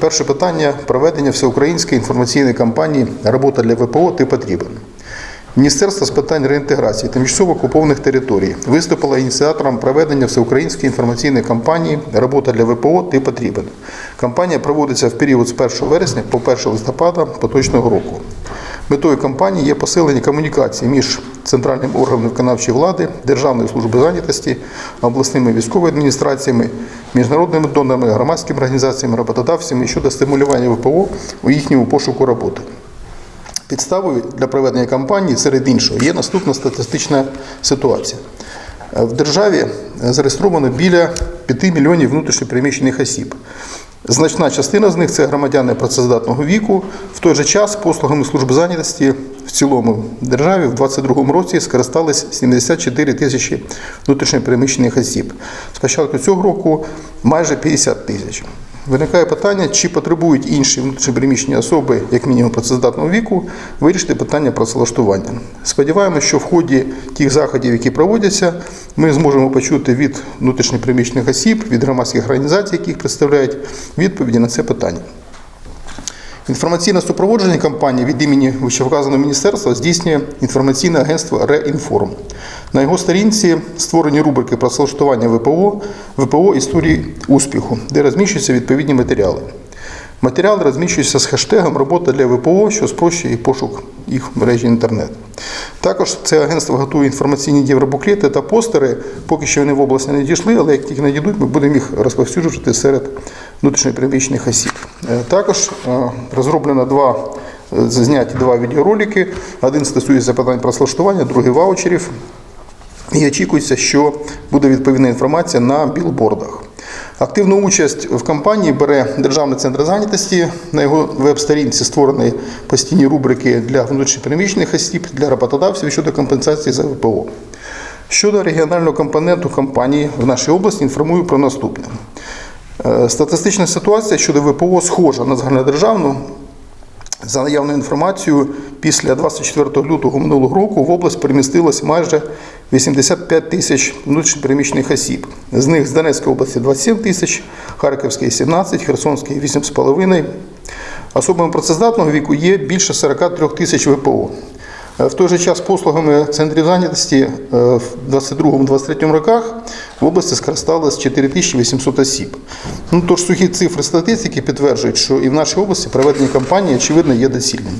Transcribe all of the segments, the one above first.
Перше питання проведення всеукраїнської інформаційної кампанії Робота для ВПО ти потрібен. Міністерство з питань реінтеграції тимчасово окупованих територій виступило ініціатором проведення всеукраїнської інформаційної кампанії Робота для ВПО ти потрібен. Кампанія проводиться в період з 1 вересня по 1 листопада поточного року. Метою кампанії є посилення комунікації між центральним органом виконавчої влади, Державною службою зайнятості, обласними військовими адміністраціями, міжнародними донорами, громадськими організаціями, роботодавцями щодо стимулювання ВПО у їхньому пошуку роботи. Підставою для проведення кампанії, серед іншого, є наступна статистична ситуація. В державі зареєстровано біля 5 мільйонів внутрішньопереміщених осіб. Значна частина з них це громадяни працездатного віку. В той же час послугами служби зайнятості в цілому державі в 2022 році скористались 74 тисячі внутрішньопереміщених осіб. З початку цього року майже 50 тисяч. Виникає питання, чи потребують інші внутрішньопереміщені особи, як мінімум працездатного віку, вирішити питання працевлаштування. Сподіваємося, що в ході тих заходів, які проводяться, ми зможемо почути від внутрішньопереміщених осіб, від громадських організацій, які їх представляють, відповіді на це питання. Інформаційне супроводження кампанії від імені вищевказаного міністерства здійснює інформаційне агентство Реінформ. На його сторінці створені рубрики про працевлаштування ВПО, ВПО історії успіху, де розміщуються відповідні матеріали. Матеріали розміщуються з хештегом Робота для ВПО, що спрощує пошук їх в мережі інтернет. Також це агентство готує інформаційні євробуклети та постери. Поки що вони в області не дійшли, але як тільки надійдуть, ми будемо їх розповсюджувати серед внутрішньопереміщених осіб. Е, Також е, розроблено два е, зняті два відеоролики. Один стосується питань працевлаштування, другий ваучерів. І очікується, що буде відповідна інформація на білбордах. Активну участь в кампанії бере Державний центр зайнятості. На його веб-сторінці створені постійні рубрики для внутрішньопереміщених осіб, для роботодавців щодо компенсації за ВПО. Щодо регіонального компоненту кампанії в нашій області інформую про наступне. Е, Статистична ситуація щодо ВПО схожа на загальнодержавну. За наявною інформацією, після 24 лютого минулого року в область перемістилось майже 85 тисяч внутрішньопереміщених осіб. З них з Донецької області 27 тисяч, Харківської 17, Херсонської 8,5. Особами працездатного віку є більше 43 тисяч ВПО. Е, В той же час послугами центрів зайнятості е, в 22-23 роках в області скористалось 4800 осіб. Ну, тож сухі цифри статистики підтверджують, що і в нашій області проведення кампанії, очевидно, є доцільним.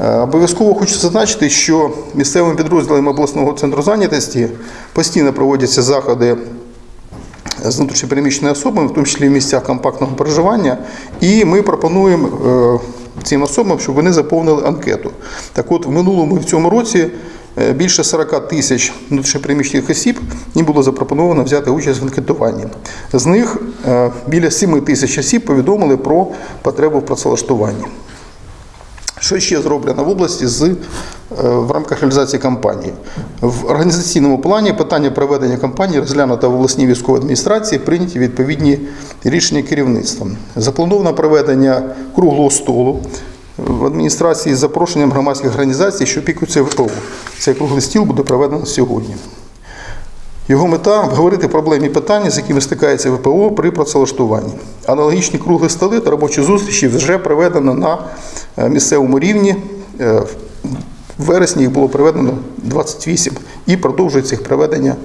Е, Обов'язково хочу зазначити, що місцевими підрозділами обласного центру зайнятості постійно проводяться заходи з внутрішньопереміщеними особами, в тому числі в місцях компактного проживання, і ми пропонуємо цим особам, щоб вони заповнили анкету. Так от, в минулому і в цьому році е, більше 40 тисяч внутрішньопереміщених осіб їм було запропоновано взяти участь в анкетуванні. З них е, біля 7 тисяч осіб повідомили про потребу в працевлаштуванні. Що ще зроблено в області з, е, в рамках реалізації кампанії? В організаційному плані питання проведення кампанії розглянуто в обласній військовій адміністрації, прийняті відповідні рішення керівництвом. Заплановано проведення круглого столу в адміністрації з запрошенням громадських організацій, що опікуються ВПО. Цей круглий стіл буде проведено сьогодні. Його мета обговорити проблемні питання, з якими стикається ВПО при працевлаштуванні. Аналогічні круглі столи та робочі зустрічі вже проведено на е, місцевому рівні. Е, В вересні їх було проведено 28 і продовжується їх проведення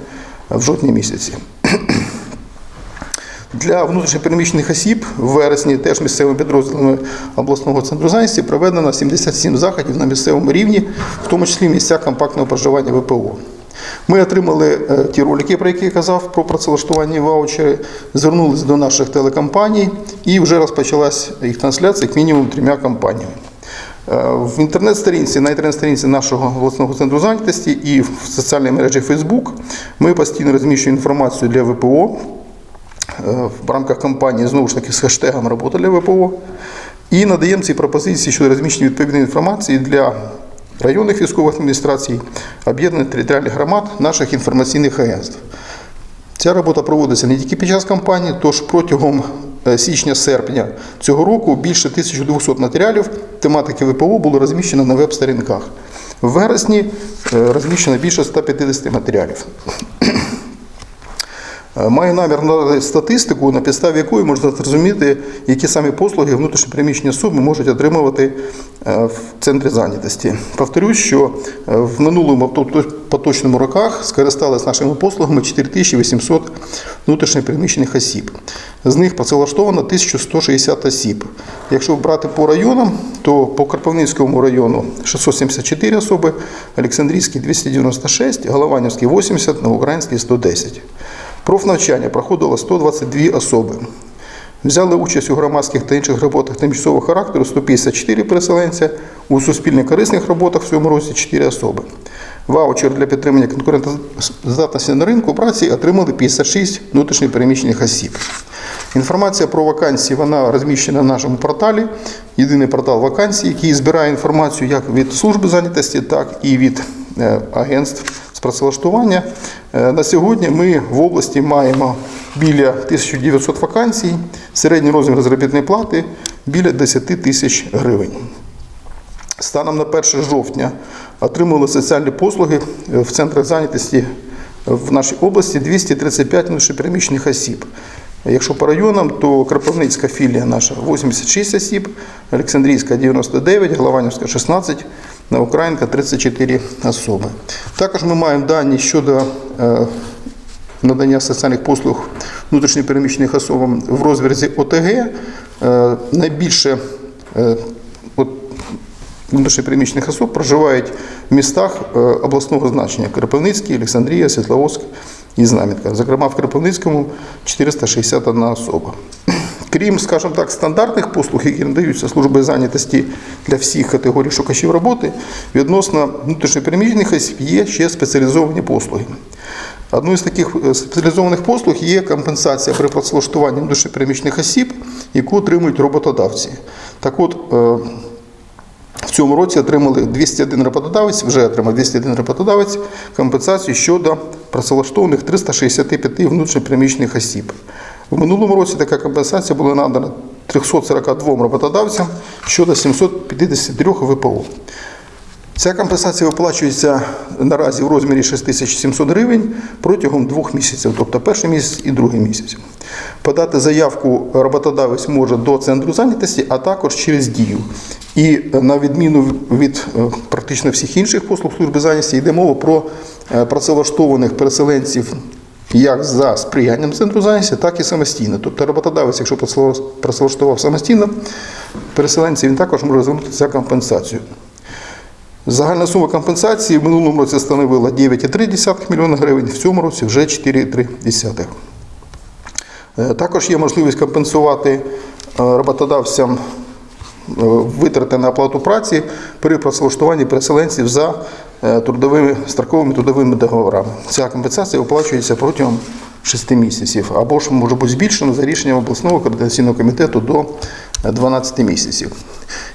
в жовтні місяці. Для внутрішньопереміщених осіб в вересні теж місцевими підрозділами обласного центру зайнятості проведено 77 заходів на місцевому рівні, в тому числі в місцях компактного проживання ВПО. Ми отримали е, ті ролики, про які я казав, про працевлаштування ваучери, звернулися до наших телекомпаній і вже розпочалась їх трансляція як мінімум трьома компаніями. Е, В інтернет-сторінці, на інтернет-сторінці нашого обласного центру зайнятості і в соціальній мережі Facebook ми постійно розміщуємо інформацію для ВПО е, в рамках кампанії знову ж таки з хештегом Робота для ВПО. І надаємо ці пропозиції щодо розміщення відповідної інформації для районних військових адміністрацій, об'єднаних територіальних громад наших інформаційних агентств. Ця робота проводиться не тільки під час кампанії, тож протягом е, січня-серпня цього року більше 1200 матеріалів тематики ВПО було розміщено на веб-сторінках. В вересні е, розміщено більше 150 матеріалів. Е, Маю намір надати статистику, на підставі якої можна зрозуміти, які самі послуги внутрішньопереміщені особи можуть отримувати е, в центрі зайнятості. Повторюсь, що е, в минулому поточному роках скористалися нашими послугами 4800 внутрішньопереміщених осіб. З них працевлаштовано 1160 осіб. Якщо брати по районам, то по Карповницькому району 674 особи, Олександрійський 296, Голованівський 80, Новоукраїнський 110. Профнавчання проходило 122 особи. Взяли участь у громадських та інших роботах тимчасового характеру 154 переселенця, у суспільно корисних роботах в цьому році 4 особи. Ваучер для підтримання конкурентоздатності на ринку праці отримали 56 внутрішньопереміщених осіб. Інформація про вакансії вона розміщена на нашому порталі. Єдиний портал вакансій, який збирає інформацію як від служби зайнятості, так і від е, агентств працевлаштування. Е, На сьогодні ми в області маємо біля 1900 вакансій, середній розмір заробітної плати біля 10 тисяч гривень. Станом на 1 жовтня отримали соціальні послуги в центрах зайнятості в нашій області 235 внутрішньопереміщених осіб. Якщо по районам, то Кропивницька філія наша 86 осіб, Олександрійська 99, Голованівська 16, Новоукраїнка 34 особи. Також ми маємо дані щодо е, надання соціальних послуг внутрішньопереміщених особам в розрізі ОТГ. Е, Найбільше е, внутрішньопереміщених особ проживають в містах обласного значення Кропивницький, Олександрія, Світловодськ і Знам'янка. Зокрема, в Кропивницькому 461 особа. Крім, скажімо так, стандартних послуг, які надаються службою зайнятості для всіх категорій шукачів роботи, відносно внутрішньопереміщених осіб є ще спеціалізовані послуги. Одною з таких е, спеціалізованих послуг є компенсація при працевлаштуванні внутрішньопереміщених осіб, яку отримують роботодавці. Так от, е, в цьому році отримали 201 роботодавець, вже отримав 201 роботодавець компенсацію щодо працевлаштованих 365 внутрішньопереміщених осіб. В минулому році така компенсація була надана 342 роботодавцям щодо 753 ВПО. Ця компенсація виплачується наразі в розмірі 6700 гривень протягом двох місяців, тобто перший місяць і другий місяць. Подати заявку роботодавець може до центру зайнятості, а також через дію. І е, на відміну від е, практично всіх інших послуг служби зайнятості йде мова про е, працевлаштованих переселенців як за сприянням центру зайнятості, так і самостійно. Тобто роботодавець, якщо працевлаштував самостійно переселенців, він також може звернутися за компенсацію. Загальна сума компенсації в минулому році становила 9,3 млн гривень, в цьому році вже 4,3. Е, Також є можливість компенсувати е, роботодавцям витрати на оплату праці при працевлаштуванні переселенців за е, трудовими строковими трудовими договорами. Ця компенсація оплачується протягом 6 місяців або ж може бути збільшена за рішенням обласного координаційного комітету до 12 місяців.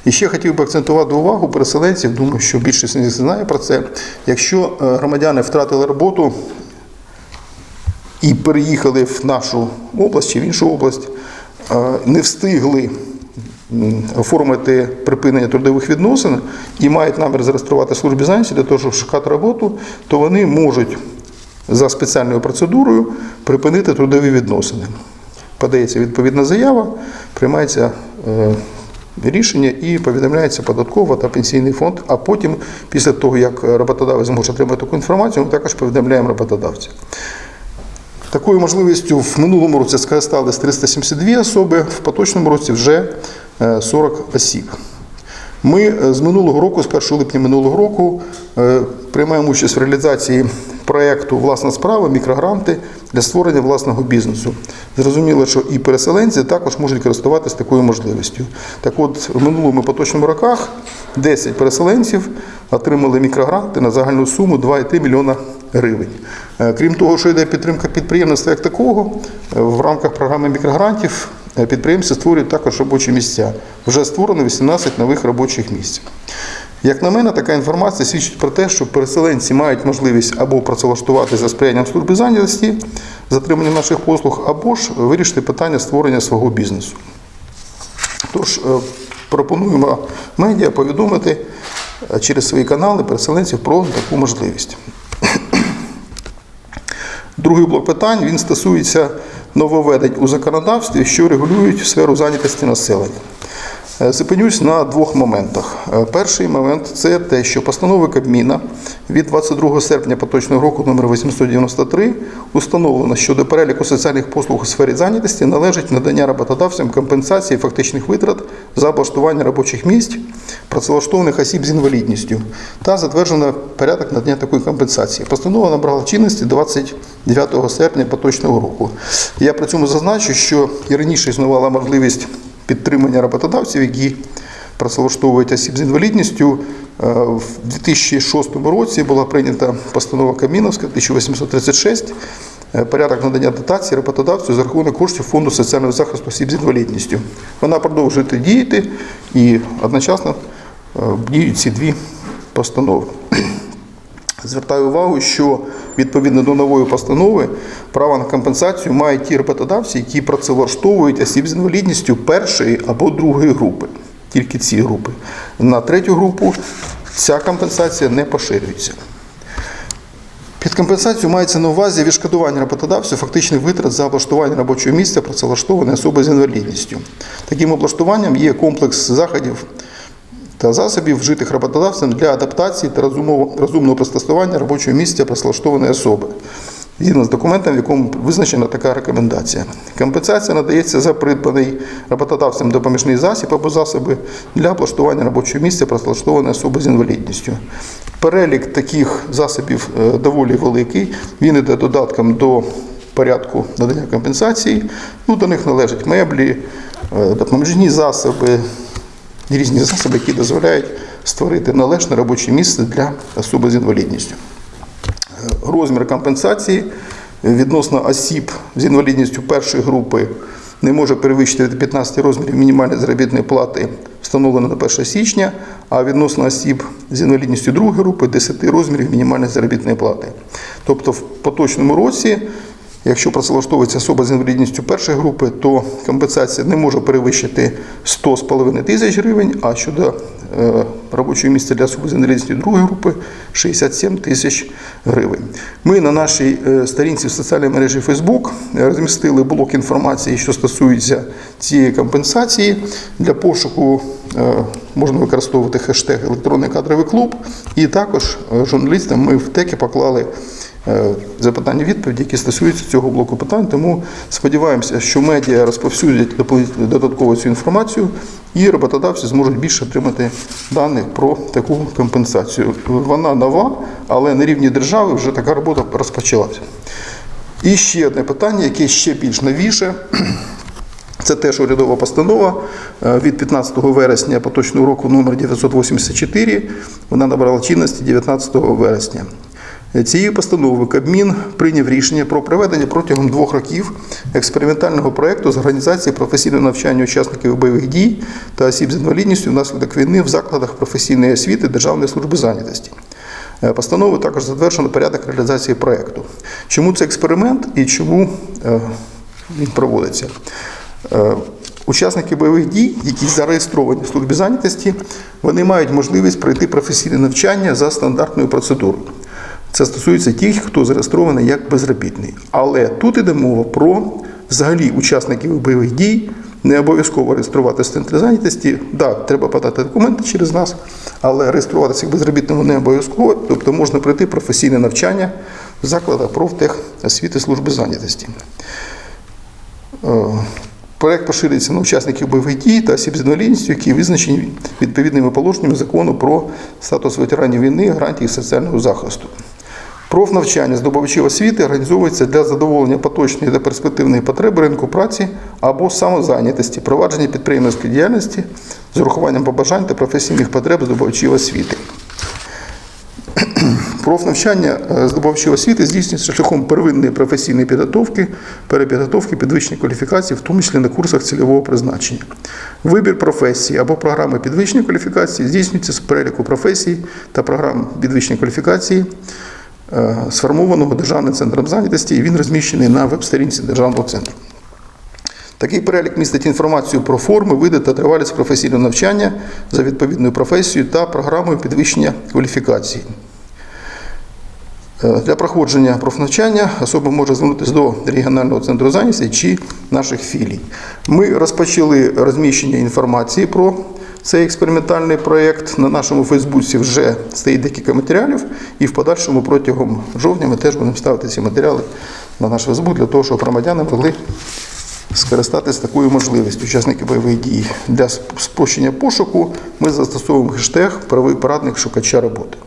І ще хотів би акцентувати увагу переселенців, думаю, що більшість них знає про це. Якщо е, громадяни втратили роботу і переїхали в нашу область чи в іншу область, е, не встигли оформити припинення трудових відносин і мають намір зареєструвати службі зайнятості для того, щоб шукати роботу, то вони можуть за спеціальною процедурою припинити трудові відносини. Подається відповідна заява, приймається е, рішення і повідомляється податкова та пенсійний фонд. А потім, після того, як роботодавець зможе отримати таку інформацію, ми також повідомляємо роботодавця. Такою можливістю в минулому році скористались 372 особи, в поточному році вже е, 40 осіб. Ми е, з минулого року, з 1 липня минулого року, е, приймаємо участь в реалізації проєкту Власна справа, мікрогранти для створення власного бізнесу. Зрозуміло, що і переселенці також можуть користуватися такою можливістю. Так от, в минулому поточному роках 10 переселенців отримали мікрогранти на загальну суму 2,3 мільйона гривень. Е, Крім того, що йде підтримка підприємництва як такого, е, в рамках програми мікрогрантів е, підприємці створюють також робочі місця. Вже створено 18 нових робочих місць. Як на мене, така інформація свідчить про те, що переселенці мають можливість або працевлаштувати за сприянням служби зайнятості, з отриманням наших послуг, або ж вирішити питання створення свого бізнесу. Тож пропонуємо медіа повідомити через свої канали переселенців про таку можливість. Другий блок питань він стосується нововведень у законодавстві, що регулюють сферу зайнятості населення. Е, Зупинюсь на двох моментах. Е, Перший момент це те, що постанови Кабміна від 22 серпня поточного року номер 893 установлено, що до переліку соціальних послуг у сфері зайнятості належить надання роботодавцям компенсації фактичних витрат за облаштування робочих місць працевлаштованих осіб з інвалідністю та затверджено порядок надання такої компенсації. Постанова набрала чинності 29 серпня поточного року. Я при цьому зазначу, що і раніше існувала можливість підтримання роботодавців, які працевлаштовують осіб з інвалідністю. Е, В 2006 році була прийнята постанова Каміновська 1836 е, порядок надання дотації роботодавцю за рахунок коштів Фонду соціального захисту осіб з інвалідністю. Вона продовжує діяти і одночасно е, діють ці дві постанови. Звертаю увагу, що відповідно до нової постанови право на компенсацію мають ті роботодавці, які працевлаштовують осіб з інвалідністю першої або другої групи. Тільки ці групи. На третю групу ця компенсація не поширюється. Під компенсацією мається на увазі відшкодування роботодавцю фактичних витрат за облаштування робочого місця працевлаштованої особи з інвалідністю. Таким облаштуванням є комплекс заходів та засобів, вжитих роботодавцем для адаптації та розумного пристосування робочого місця працевлаштованої особи. Згідно з документом, в якому визначена така рекомендація. Компенсація надається за придбаний роботодавцем допоміжний засіб або засоби для облаштування робочого місця працевлаштованої особи з інвалідністю. Перелік таких засобів е, доволі великий. Він іде додатком до порядку надання компенсації. Ну, до них належать меблі, е, допоміжні засоби, різні засоби, які дозволяють створити належне робоче місце для особи з інвалідністю. Розмір компенсації відносно осіб з інвалідністю першої групи не може перевищити 15 розмірів мінімальної заробітної плати, встановленої на 1 січня, а відносно осіб з інвалідністю другої групи 10 розмірів мінімальної заробітної плати. Тобто в поточному році Якщо працевлаштовується особа з інвалідністю першої групи, то компенсація не може перевищити 100,5 тисяч гривень, а щодо е, робочого місця для особи з інвалідністю другої групи 67 тисяч гривень. Ми на нашій е, сторінці в соціальній мережі Facebook розмістили блок інформації, що стосується цієї компенсації. Для пошуку е, можна використовувати хештег електронний кадровий клуб. І також журналістам ми в теки поклали запитання відповіді, які стосуються цього блоку питань. Тому сподіваємося, що медіа розповсюдять додатково цю інформацію, і роботодавці зможуть більше отримати даних про таку компенсацію. Вона нова, але на рівні держави вже така робота розпочалася. І ще одне питання, яке ще більш новіше. Це теж урядова постанова е, від 15 вересня поточного року номер 984. Вона набрала чинності 19 вересня. Цією постановою Кабмін прийняв рішення про проведення протягом двох років експериментального проєкту з організації професійного навчання учасників бойових дій та осіб з інвалідністю внаслідок війни в закладах професійної освіти Державної служби зайнятості. Е, Постановою також затверджено порядок реалізації проєкту. Чому це експеримент і чому е, він проводиться? Е, Учасники бойових дій, які зареєстровані в службі зайнятості, вони мають можливість пройти професійне навчання за стандартною процедурою. Це стосується тих, хто зареєстрований як безробітний. Але тут іде мова про взагалі учасників бойових дій. Не обов'язково реєструватися в центрі зайнятості. Да, треба подати документи через нас, але реєструватися як безробітному не обов'язково. Тобто можна пройти професійне навчання в закладах профтехосвіти служби зайнятості. Е, Проект поширюється на учасників бойових дій та осіб з інвалідністю, які визначені відповідними положеннями закону про статус ветеранів війни, гарантії соціального захисту. Профнавчання здобувачів освіти організовується для задоволення поточної та перспективної потреби ринку праці або самозайнятості, провадження підприємницької діяльності з урахуванням побажань та професійних потреб здобувачів освіти. Профнавчання е, здобувачів освіти здійснюється шляхом первинної професійної підготовки, перепідготовки, підвищення кваліфікації, в тому числі на курсах цільового призначення. Вибір професії або програми підвищення кваліфікації здійснюється з переліку професій та програм підвищення кваліфікації, сформованого Державним центром зайнятості, і він розміщений на веб-сторінці Державного центру. Такий перелік містить інформацію про форми, види та тривалість професійного навчання за відповідною професією та програмою підвищення кваліфікації. Е, Для проходження профнавчання особа може звернутися до регіонального центру зайнятості чи наших філій. Ми розпочали розміщення інформації про цей експериментальний проєкт. На нашому Фейсбуці вже стоїть декілька матеріалів, і в подальшому протягом жовтня ми теж будемо ставити ці матеріали на наш Фейсбук для того, щоб громадяни могли скористатися такою можливістю учасники бойових дій. Для спрощення пошуку ми застосовуємо хештег правий порадник шукача роботи.